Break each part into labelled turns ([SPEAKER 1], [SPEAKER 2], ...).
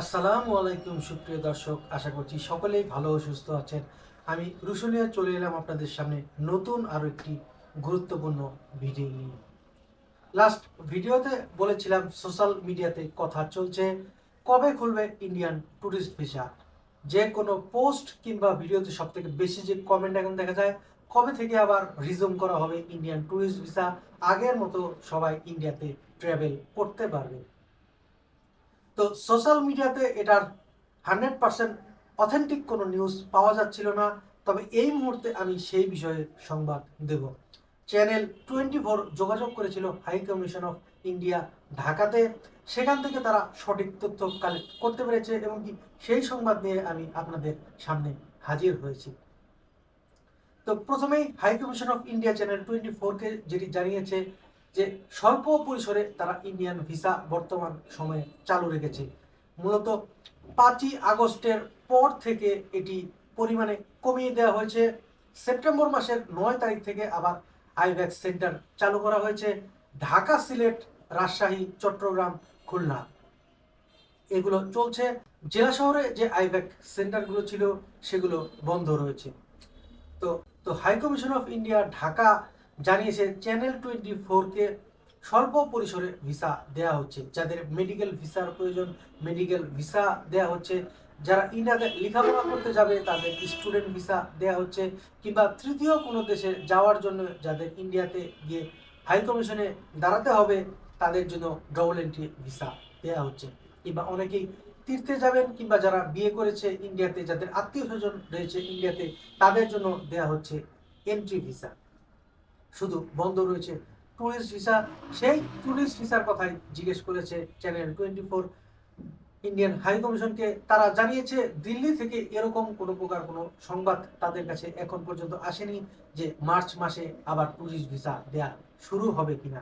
[SPEAKER 1] আসসালামু আলাইকুম, সুপ্রিয় দর্শক। আশা করছি সকলেই ভালো ও সুস্থ আছেন। আমি রুশনিয়া চলে এলাম আপনাদের সামনে নতুন আরও একটি গুরুত্বপূর্ণ ভিডিও নিয়ে। লাস্ট ভিডিওতে বলেছিলাম সোশ্যাল মিডিয়াতে কথা চলছে, কবে খুলবে ইন্ডিয়ান ট্যুরিস্ট ভিসা যে কোনো পোস্ট কিংবা ভিডিওতে সব থেকে বেশি যে কমেন্ট এখন দেখা যায়, কবে থেকে আবার রিজুম করা হবে ইন্ডিয়ান ট্যুরিস্ট ভিসা আগের মতো সবাই ইন্ডিয়াতে ট্রাভেল করতে পারবে। তো সোশ্যাল মিডিয়াতে এটার হান্ড্রেড পার্সেন্ট অথেন্টিক কোনো নিউজ পাওয়া যাচ্ছিল না। তবে এই মুহূর্তে আমি সেই বিষয়ে সংবাদ দেব। চ্যানেল টোয়েন্টি ফোর যোগাযোগ করেছিল হাই কমিশন অফ ইন্ডিয়া ঢাকাতে। সেখান থেকে তারা সঠিক তথ্য কালেক্ট করতে পেরেছে এবং কি সেই সংবাদ নিয়ে আমি আপনাদের সামনে হাজির হয়েছি। তো প্রথমেই high commission of India channel twenty ফোরকে যেটি জানিয়েছে যে স্বল্প পরিসরে তারা ইন্ডিয়ান ভিসা বর্তমান সময়ে চালু রেখেছে। মূলত পাঁচই আগস্টের পর থেকে এটি পরিমাণে কমিয়ে দেওয়া হয়েছে। সেপ্টেম্বর মাসের নয় তারিখ থেকে আবার আইভ্যাক্স সেন্টার চালু করা হয়েছে। ঢাকা সিলেট, রাজশাহী, চট্টগ্রাম, খুলনা। এগুলো চলছে। জেলা শহরে যে আইভ্যাক সেন্টারগুলো ছিল, সেগুলো বন্ধ রয়েছে। তো তো high commission of India Dhaka জানিয়েছে চ্যানেল টোয়েন্টি ফোরকে স্বল্প পরিসরে ভিসা দেয়া হচ্ছে। যাদের মেডিকেল ভিসার প্রয়োজন মেডিকেল ভিসা দেয়া হচ্ছে। যারা ইন্ডিয়াতে লেখাপড়া করতে যাবে, তাদের স্টুডেন্ট ভিসা দেয়া হচ্ছে। কিংবা তৃতীয় কোনো দেশে যাওয়ার জন্য যাদের ইন্ডিয়াতে গিয়ে হাই কমিশনে দাঁড়াতে হবে, তাদের জন্য ডবল এন্ট্রি ভিসা দেয়া হচ্ছে। কিংবা অনেকেই তীর্থে যাবেন, কিংবা যারা বিয়ে করেছে ইন্ডিয়াতে, যাদের আত্মীয় স্বজন রয়েছে ইন্ডিয়াতে, তাদের জন্য দেয়া হচ্ছে এন্ট্রি ভিসা শুধু বন্ধ রয়েছে ট্যুরিস্ট ভিসা সেই ট্যুরিস্ট ভিসার কথাই জিজ্ঞেস করেছে channel twenty four Indian high কমিশনকে তারা জানিয়েছে, দিল্লি থেকে এরকম কোনো প্রকার কোনো সংবাদ তাদের কাছে এখন পর্যন্ত আসেনি যে মার্চ মাসে আবার ট্যুরিস্ট ভিসা দেয়া শুরু হবে কিনা।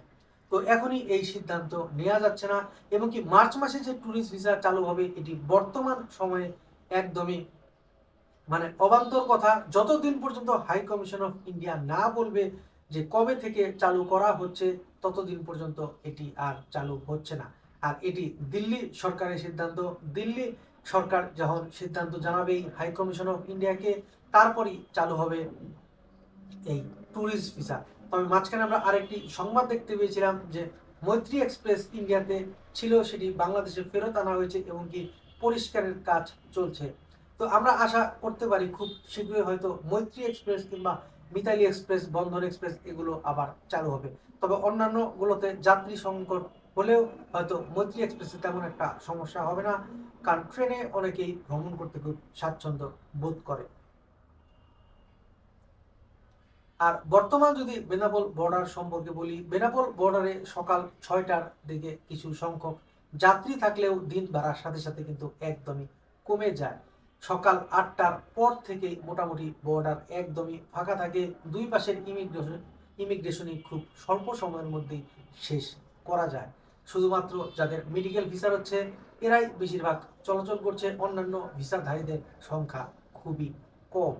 [SPEAKER 1] তো এখনই এই সিদ্ধান্ত নেওয়া যাচ্ছে না, এবং কি মার্চ মাসে যে ট্যুরিস্ট ভিসা চালু হবে, এটি বর্তমান সময়ে একদমই মানে অবান্তর কথা। যতদিন পর্যন্ত হাই কমিশন অফ ইন্ডিয়া না বলবে যে কবে থেকে চালু করা হচ্ছে, ততদিন পর্যন্ত এটি আর চালু হচ্ছে না। আর এটি দিল্লি সরকারের সিদ্ধান্ত। দিল্লি সরকার যখন সিদ্ধান্ত জানাবেই হাই কমিশন অফ ইন্ডিয়াকে তারপরই চালু হবে এই ট্যুরিস্ট ভিসা তবে মাঝখানে আমরা আরেকটি সংবাদ দেখতে পেয়েছিলাম যে মৈত্রী এক্সপ্রেস ইন্ডিয়াতে ছিল, সেটি বাংলাদেশে ফেরত আনা হয়েছে এবং কি পরিষ্কারের কাজ চলছে। তো আমরা আশা করতে পারি খুব শীঘ্রই হয়তো মৈত্রী এক্সপ্রেস কিংবা মিতালি এক্সপ্রেস বন্ধন এক্সপ্রেস এগুলো আবার চালু হবে। তবে অন্যান্য গুলোতে যাত্রী সংকট হলেও হয়তো মৈত্রী এক্সপ্রেসে তেমন একটা সমস্যা হবে না, কারণ ট্রেনে অনেকেই ভ্রমণ করতে খুব স্বাচ্ছন্দ্য বোধ করে। আর বর্তমান যদি বেনাপোল বর্ডার সম্পর্কে বলি, বেনাপোল বর্ডারে সকাল ছয়টার দিকে কিছু সংখ্যক যাত্রী থাকলেও দিন বাড়ার সাথে সাথে কিন্তু একদমই কমে যায়। সকাল আটটার পর থেকে মোটামুটি বর্ডার একদমই ফাঁকা থাকে। দুই পাশের ইমিগ্রেশন ইমিগ্রেশনই খুব স্বল্প সময়ের মধ্যেই শেষ করা যায়। শুধুমাত্র যাদের মেডিকেল ভিসা হচ্ছে এরাই বেশিরভাগ চলাচল করছে। অন্যান্য ভিসাধারীদের সংখ্যা খুবই কম।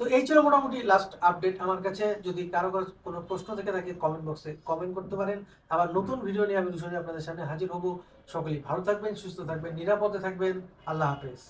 [SPEAKER 1] তো এই ছিল মোটামুটি লাস্ট আপডেট আমার কাছে। যদি কারও কোনো প্রশ্ন থেকে থাকে কমেন্ট বক্সে কমেন্ট করতে পারেন। আবার নতুন ভিডিও নিয়ে আমি দুশো আপনাদের সামনে হাজির হব। সকলেই ভালো থাকবেন, সুস্থ থাকবেন, নিরাপদে থাকবেন। আল্লাহ হাফেজ।